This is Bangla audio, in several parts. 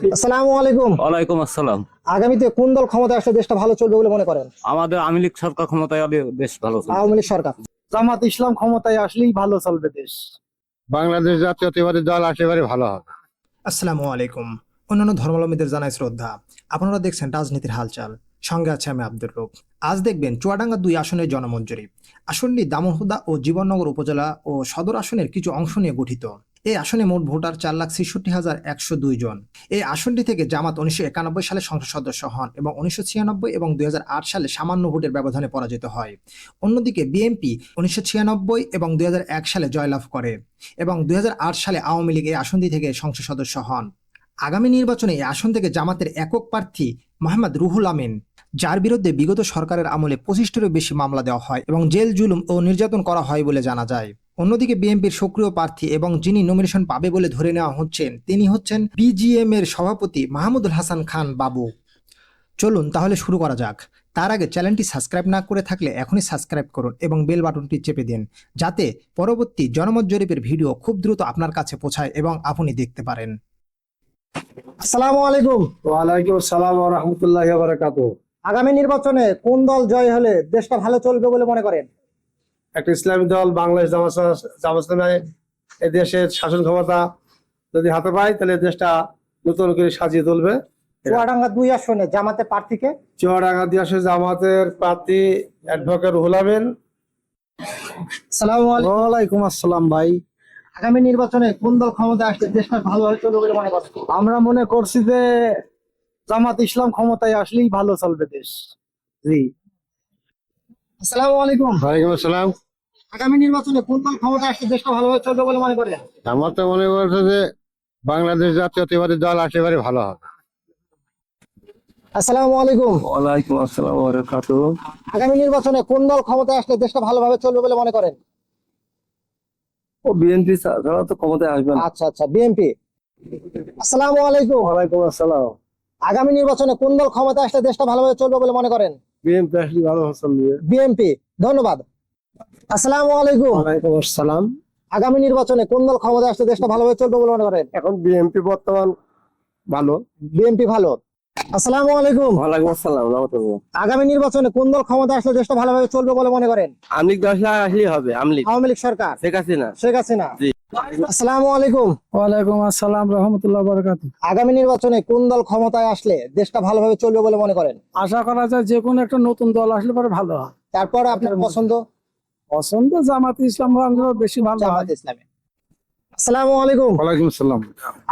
আসসালামু আলাইকুম। ওয়ালাইকুম আসসালাম। আগামীতে কোন দল ক্ষমতা আসলে দেশটা ভালো চলবে বলে মনে করেন? আমাদের আওয়ামী লীগ সরকার ক্ষমতায় এলে বেশ ভালো চলবে। আওয়ামী লীগ সরকার। জামাত ইসলাম ক্ষমতায় আসলেই ভালো চলবে দেশ। বাংলাদেশ জাতীয়তাবাদী দল একেবারে ভালো হবে। আসসালামু আলাইকুম। অন্যান্য ধর্মাবলম্বীদের জানাই শ্রদ্ধা। আপনারা দেখছেন রাজনীতির হালচাল। সঙ্গে আছে আমি আব্দুর রূপ আজ দেখবেন চুয়াডাঙ্গা দুই আসনের জনমঞ্জুরি। আসনটি দামোহদা ও জীবননগর উপজেলা ও সদর আসনের কিছু অংশ নিয়ে গঠিত। এই আসনে মোট ভোটার চার লাখ ছেষট্টি হাজার একশো দুই জন। এই আসনটি থেকে জামাত উনিশশো একানব্বই সালে সংসদ সদস্য হন এবং উনিশশো ছিয়ানব্বই এবং দুই হাজার আট সালে সামান্য ভোটের ব্যবধানে পরাজিত হয়। অন্যদিকে বিএনপি উনিশশো ছিয়ানব্বই এবং দু হাজার এক সালে জয়লাভ করে এবং দুই হাজার আট সালে আওয়ামী লীগ এই আসনটি থেকে সংসদ সদস্য হন। আগামী নির্বাচনে এই আসন থেকে জামাতের একক প্রার্থী মোহাম্মদ রুহুল আমিন, যার বিরুদ্ধে বিগত সরকারের আমলে পঁচিশটিরও বেশি মামলা দেওয়া হয় এবং জেল জুলুম ও নির্যাতন করা হয় বলে জানা যায়। অন্যদিকে বিএনপির সক্রিয় প্রার্থী এবং যিনি নমিনেশন পাবে বলে ধরে নেওয়া হচ্ছেন তিনি হচ্ছেন বিজিএম এর সভাপতি মাহমুদুল হাসান খান বাবু। চলুন তাহলে শুরু করা যাক। তার আগে চ্যানেলটি সাবস্ক্রাইব না করে থাকলে এখনই সাবস্ক্রাইব করুন এবং বেল বাটনটি চেপে দিন যাতে পরবর্তী জনমত জরিপের ভিডিও খুব দ্রুত আপনার কাছে পৌঁছায় এবং আপনি দেখতে পারেন। আসসালামু আলাইকুম। ওয়ালাইকুম আসসালাম ওয়া রাহমাতুল্লাহি ওয়া বারাকাতুহু। আগামী নির্বাচনে কোন দল জয় হলে দেশটা ভালো চলবে বলে মনে করেন? একটা ইসলামী দল বাংলাদেশ জামাত জামাত ইসলামী দেশের শাসন ক্ষমতা যদি হাতে পায় তাহলে দেশটা নতুন করে সাজিয়ে তুলবে। চুয়াডাঙ্গা দুই আসনে জামাতের প্রার্থীকে? চুয়াডাঙ্গা দিয়ে আসে জামাতের প্রার্থী অ্যাডভোকেট রুহুল আমিন। ওয়ালাইকুম আসসালাম ভাই। আগামী নির্বাচনে কোন দল ক্ষমতা আসলে দেশটা ভালোভাবে চলবে বলে মনে করেন আমরা মনে করছি যে জামাত ইসলাম ক্ষমতায় আসলেই ভালো চলবে দেশ। জি। আসসালামু আলাইকুম। ওয়ালাইকুম আসসালাম। আগামী নির্বাচনে কোন দল ক্ষমতা আসলে দেশটা ভালোভাবে চলবে বলে মনে করেন? আমার তো মনে করছে যে বাংলাদেশ জাতীয়তাবাদী দল একেবারে ভালো হবে। আসসালামু আলাইকুম। ওয়ালাইকুম আসসালাম ওয়া বারাকাতুহু আগামী নির্বাচনে কোন দল ক্ষমতা আসলে দেশটা ভালোভাবে চলবে বলে মনে করেন? ও বিএনপি ছাড়া তো ক্ষমতায় আসবে না। আচ্ছা আচ্ছা বিএনপি। আসসালামু আলাইকুম। ওয়ালাইকুম আসসালাম। আগামী নির্বাচনে কোন দল ক্ষমতা আসলে দেশটা ভালোভাবে চলবে বলে মনে করেন? বিএনপি আসলে ভালো চলবে বিএনপি ধন্যবাদ। আসসালামু আলাইকুম। ওয়ালাইকুম আসসালাম। আগামী নির্বাচনে কোন দল ক্ষমতা আসলে দেশটা ভালোভাবে চলবে বলে মনে করেন? এখন বিএনপি বর্তমান ভালো। বিএনপি ভালো। আসসালামু আলাইকুম। ওয়ালাইকুম আসসালাম রাহমাতুল্লাহ। আগামী নির্বাচনে কোন দল ক্ষমতা আসলে দেশটা ভালোভাবে চলবে বলে মনে করেন? আমলিক দশ লাখ আসলেই হবে আমলিক আওয়ামী লীগ সরকার। শেখ হাসিনা। শেখ হাসিনা। জি। আসসালামু আলাইকুম। ওয়ালাইকুম আসসালাম রহমতুল্লাহ বরকাত আগামী নির্বাচনে কোন দল ক্ষমতায় আসলে দেশটা ভালোভাবে চলবে বলে মনে করেন? আশা করা যায় যে কোনো একটা নতুন দল আসলে পরে ভালো হয়। তারপর আপনার পছন্দ? পছন্দ জামাত ইসলাম বেশি ভালো জামাত ইসলামী। আসসালামু আলাইকুম। ওয়ালাইকুম আসসালাম।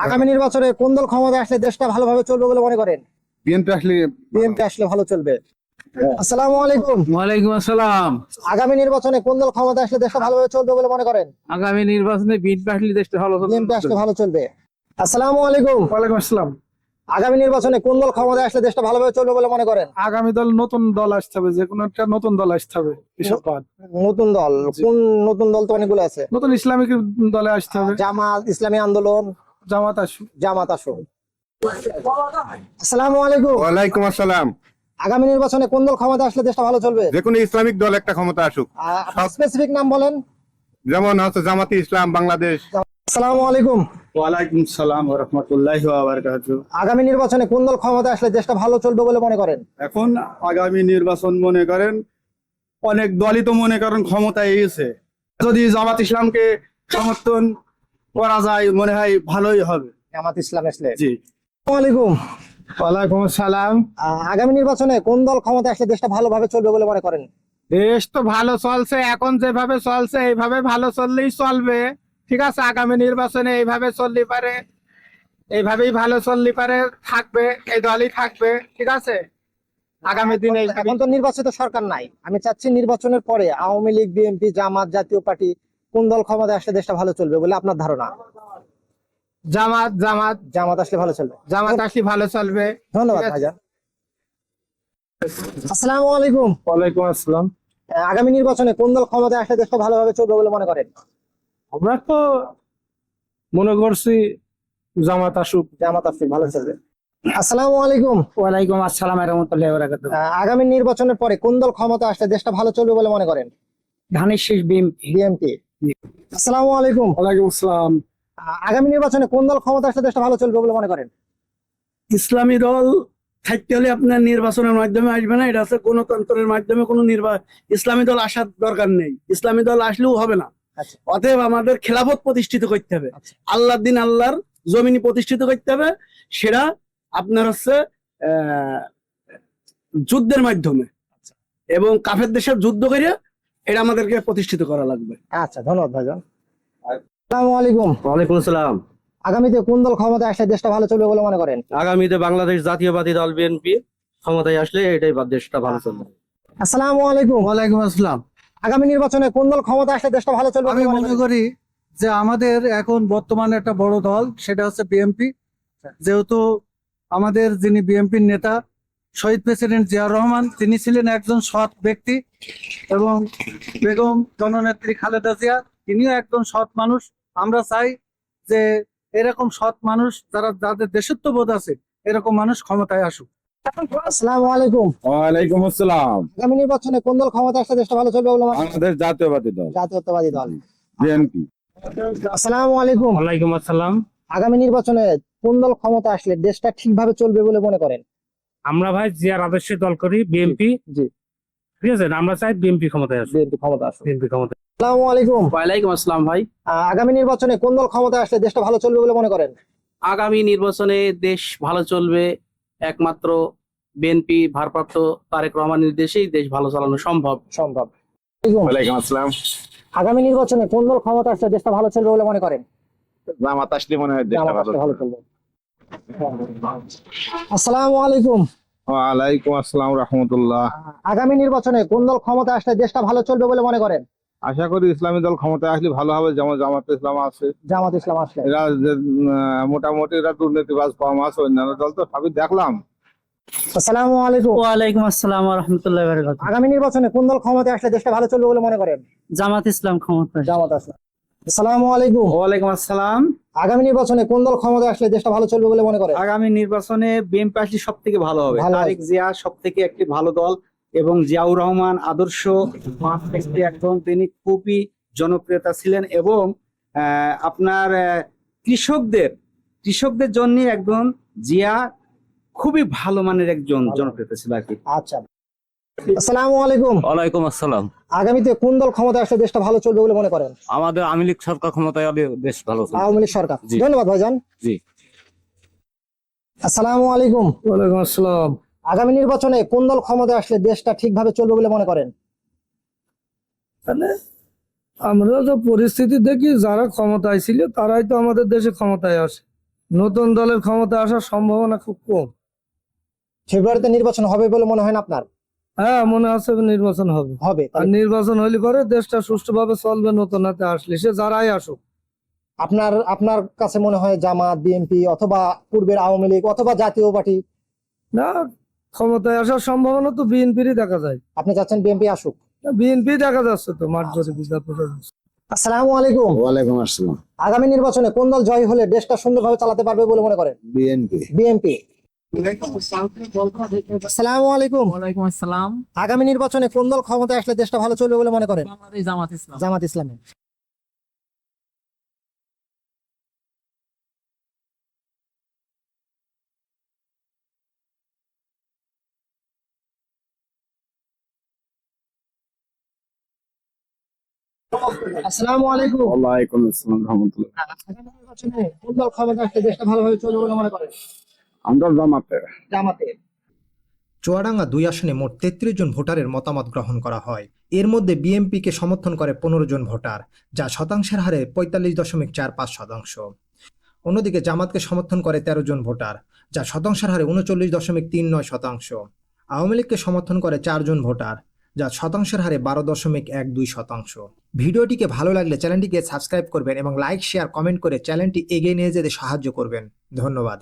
আগামী নির্বাচনে কোন দল ক্ষমতায় আসলে দেশটা ভালোভাবে চলবে বলে মনে করেন? বিএনপি আসলে বিএনপি আসলে ভালো চলবে। আসসালামু আলাইকুম। ওয়ালাইকুম আসসালাম। আগামী নির্বাচনে কোন দল ক্ষমতায় আসলে দেশটা ভালোভাবে চলবে বলে মনে করেন? আগামী নির্বাচনে বিএনপি আসলে দেশটা ভালো বিএনপি আসলে ভালো চলবে। আসসালামু আলাইকুম। ওয়ালাইকুম আসসালাম। আগামী নির্বাচনে কোন দল ক্ষমতায় আসলে দেশটা ভালোভাবে চলবে বলে মনে করেন? আগামী দল নতুন দল আসতে হবে যে কোনো একটা নতুন দল আসতে হবে কৃষক পার্ট নতুন দল কোন নতুন দল তো অনেকগুলো আছে? নতুন ইসলামিক দলে আসতে হবে। জামাত ইসলামী আন্দোলন। জামাত আসুক। জামাত আসো আসসালামু আলাইকুম। ওয়ালাইকুম আসসালাম। আগামী নির্বাচনে কোন দল ক্ষমতা আসলে দেশটা ভালো চলবে? যে কোনো ইসলামিক দল একটা ক্ষমতা আসুক। স্পেসিফিক নাম বলেন। যেমন হচ্ছে জামাতি ইসলাম বাংলাদেশ। আসসালামু আলাইকুম। ওয়ালাইকুম সালাম রহমতুল্লাহ বারকাত আগামী নির্বাচনে কোন দল ক্ষমতা আসলে দেশটা ভালো চলবে বলে মনে করেন? এখন আগামী নির্বাচন মনে করেন অনেক দলই তো মনে করেন ক্ষমতায় এসেছে। যদি জামাত ইসলামকে সমর্থন করা যায় মনে হয় ভালোই হবে। জামাত ইসলাম আসলে? জি। আলাইকুম ওয়ালাইকুম আসসালাম। আগামী নির্বাচনে কোন দল ক্ষমতা আসলে দেশটা ভালোভাবে চলবে বলে মনে করেন? দেশ তো ভালো চলছে এখন যেভাবে চলছে এইভাবে ভালো চললেই চলবে। ঠিক আছে আগামী নির্বাচনে এইভাবে চললে পারে এইভাবেই ভালো চললে পারে থাকবে এই দলই থাকবে ঠিক আছে? আগামী দিনে এখন তো নির্বাচিত সরকার নাই। আমি চাচ্ছি নির্বাচনের পরে আওয়ামী লীগ বিএনপি জামাত জাতীয় পার্টি কোন দল ক্ষমতা আসলে দেশটা ভালো চলবে বলে আপনার ধারণা? জামাত জামাত। জামাত আসলে ভালো চলবে। জামাত আসলে ভালো চলবে। ধন্যবাদ ভাইজান। আসসালামু আলাইকুম। ওয়ালাইকুম আসসালাম। আগামী নির্বাচনে কোন দল ক্ষমতা আসলে দেশটা ভালোভাবে চলবে বলে মনে করেন? আমরা তো মনে করছি জামাত আসুক। জামাত আসলে ভালো চলবে। আসসালামু আলাইকুম। ওয়ালাইকুম আসসালাম রহমতুল্লাহ বারাকাত আহ, আগামী নির্বাচনের পরে কোন দল ক্ষমতা আসলে দেশটা ভালো চলবে বলে মনে করেন? ধানের শেষ বিম বিএনপি। আসসালামু আলাইকুম। ওয়ালাইকুম আসসালাম। আগামী নির্বাচনে কোন দল ক্ষমতা আসলে দেশটা ভালো চলবে বলে মনে করেন? ইসলামী দল থাকতে হলে আপনার নির্বাচনের মাধ্যমে আসবে না এটা হচ্ছে গণতন্ত্রের মাধ্যমে কোনো নির্বাচন ইসলামী দল আসার দরকার নেই। ইসলামী দল আসলেও হবে না। আচ্ছা। অতএব আমাদের খেলাফত প্রতিষ্ঠিত করতে হবে। আচ্ছা। আল্লাহর দিন আল্লাহর জমিনি প্রতিষ্ঠিত করতে হবে। সেটা আপনার হচ্ছে আহ, যুদ্ধের মাধ্যমে। আচ্ছা। এবং কাফের দেশের যুদ্ধ করে এটা আমাদেরকে প্রতিষ্ঠিত করা লাগবে। আচ্ছা ধন্যবাদ ভাইজান। আসসালামু আলাইকুম। ওয়ালাইকুম আসসালাম। আগামীতে কোন দল ক্ষমতায় আসলে দেশটা ভালো চলবে বলে মনে করেন? আগামীতে বাংলাদেশ জাতীয়বাদী দল বিএনপি ক্ষমতায় আসলে এটাই বা দেশটা ভালো চলবে। আসসালামু আলাইকুম। ওয়ালাইকুম আসসালাম। আগামী নির্বাচনে কোন দল ক্ষমতা আসলে দেশটা ভালো চলবে আমি মনে করি যে আমাদের এখন বর্তমানে একটা বড় দল সেটা হচ্ছে বিএনপি। যেহেতু আমাদের যিনি বিএনপির নেতা শহীদ প্রেসিডেন্ট জিয়াউর রহমান তিনি ছিলেন একজন সৎ ব্যক্তি এবং বেগম জননেত্রী খালেদা জিয়া তিনিও একজন সৎ মানুষ। আমরা চাই যে এরকম সৎ মানুষ যারা যাদের দেশত্ববোধ আছে এরকম মানুষ ক্ষমতায় আসুক। আসসালামু আলাইকুম। ওয়ালাইকুম আসসালাম। আগামী নির্বাচনে কোন দল ক্ষমতা আসলে দেশটা ভালো চলবে বলে বাংলাদেশ জাতীয়বাদী দল। জাতীয়তাবাদী দল। বিএনপি। আসসালামু আলাইকুম। ওয়ালাইকুম আসসালাম। আগামী নির্বাচনে কোন দল ক্ষমতা আসলে দেশটা ঠিকভাবে চলবে বলে মনে করেন? আমরা ভাই জিয়ার আদর্শে দল করি বিএনপি। জি। ঠিক আছে? আমরা চাই বিএনপি ক্ষমতায় আসুক। বিএনপি ক্ষমতা আসবে বিএনপি ক্ষমতা আসসালামু আলাইকুম। ওয়ালাইকুম আসসালাম ভাই। আগামী নির্বাচনে কোন দল ক্ষমতা আসলে দেশটা ভালো চলবে বলে মনে করেন? আগামী নির্বাচনে দেশ ভালো চলবে একমাত্র বিএনপি ভারপ্রাপ্ত তারেক রহমান নির্দেশেই দেশ ভালো চালানো সম্ভব। সম্ভব। ওয়ালাইকুম আসসালাম। আগামী নির্বাচনে কোন দল ক্ষমতা আসলে দেশটা ভালো চলবে বলে মনে করেন? জামাত আসলে মনে হয় দেশটা ভালো চলবে। আসসালামু আলাইকুম। ওয়ালাইকুম আসসালাম রহমতুল্লাহ। আগামী নির্বাচনে কোন দল ক্ষমতা আসলে দেশটা ভালো চলবে বলে মনে করেন? আশা করি ইসলামী দল ক্ষমতায় আসলে ভালো হবে যেমন জামাত ইসলাম আছে। জামাত ইসলাম আসলে। এরা মোটামুটি এরা দুর্নীতিবাজ কম আছে অন্যান্য দল তো সবই দেখলাম। আসসালামু আলাইকুম। ওয়ালাইকুম আসসালাম রহমতুল্লাহ আগামী নির্বাচনে কোন দল ক্ষমতায় আসলে দেশটা ভালো চলবে বলে মনে করেন? জামাত ইসলাম ক্ষমতা জামাত আসলে। আসসালামু আলাইকুম। ওয়ালাইকুম আসসালাম। আগামী নির্বাচনে কোন দল ক্ষমতায় আসলে দেশটা ভালো চলবে বলে মনে করেন? আগামী নির্বাচনে বিএনপি আসলে সব থেকে ভালো হবে। তারেক জিয়া সব থেকে একটি ভালো দল। এবং জিয়াউর রহমান আদর্শ একজন তিনি খুবই জনপ্রিয়তা ছিলেন এবং আহ, আপনার আহ, কৃষকদের কৃষকদের জন্য একজন জিয়া খুবই ভালো মানের একজন। জনপ্রিয়তা ছিল আর কি। আচ্ছা। আসসালামু আলাইকুম। ওয়ালাইকুম আসসালাম। আগামীতে কোন দল ক্ষমতায় আসলে দেশটা ভালো চলবে বলে মনে করেন? আমাদের আওয়ামী লীগ সরকার ক্ষমতায় হলে দেশ ভালো চলবে। আওয়ামী লীগ সরকার। ধন্যবাদ ভাইজান। জি। আসসালামু আলাইকুম। ওয়ালাইকুম আসসালাম। আগামী নির্বাচনে কোন দল ক্ষমতায় আসলে দেশটা ঠিকভাবে চলবে বলে মনে করেন? তাহলে আমরা তো পরিস্থিতি দেখি যারা ক্ষমতায় ছিল তারাই তো আমাদের দেশে ক্ষমতায় আসে। নতুন দলের ক্ষমতায় আসার সম্ভাবনা খুব কম। ফেব্রুয়ারিতে নির্বাচন হবে বলে মনে হয় না আপনার? হ্যাঁ মনে আছে নির্বাচন হবে। হবে আর নির্বাচন হলে পরে দেশটা সুষ্ঠুভাবে চলবে নতুন হাতে আসলে। সে যারাই আসুক। আপনার আপনার কাছে মনে হয় জামাত বিএনপি অথবা পূর্বের আওয়ামী লীগ অথবা জাতীয় পার্টি? না ক্ষমতায় আসার সম্ভাবনা তো বিএনপিরই দেখা যায়। আপনি চাচ্ছেন বিএনপি আসুক। বিএনপি দেখা যাচ্ছে তো মাঠ জোরে বিচার প্রশাসন আসসালামু আলাইকুম। ওয়ালাইকুম আসসালাম। আগামী নির্বাচনে কোন দল জয় হলে দেশটা সুন্দরভাবে চালাতে পারবে বলে মনে করেন? বিএনপি। বিএনপি। আসসালামু। আলাইকুম। ওয়ালাইকুম আসসালাম। আগামী নির্বাচনে কোন দল ক্ষমতায় আসলে দেশটা ভালো চলবে বলে মনে করেন? বাংলাদেশ জামাত ইসলাম। জামাত ইসলামী আসসালামু আলাইকুম ওয়ালাইকুম আসসালাম রহমতুল্লাহ। কোন দল ক্ষমতায় আসলে দেশটা ভালোভাবে চলবে বলে মনে করেন আমরা জামাতে। জামাতে। চুয়াডাঙ্গা দুই আসনে মোট তেত্রিশ জন ভোটারের মতামত গ্রহণ করা হয়। এর মধ্যে বিএনপিকে সমর্থন করে পনেরো জন ভোটার যা শতাংশের হারে পঁয়তাল্লিশ দশমিক চার পাঁচ শতাংশ। অন্যদিকে জামাতকে সমর্থন করে তেরো জন ভোটার যা শতাংশের হারে উনচল্লিশ দশমিক তিন নয় শতাংশ। আওয়ামী লীগকে সমর্থন করে চারজন ভোটার যা শতাংশের হারে বারো দশমিক এক দুই শতাংশ। ভিডিওটিকে ভালো লাগলে চ্যানেলটিকে সাবস্ক্রাইব করবেন এবং লাইক, শেয়ার, কমেন্ট করে চ্যানেলটি এগিয়ে নিয়ে যেতে সাহায্য করবেন। ধন্যবাদ।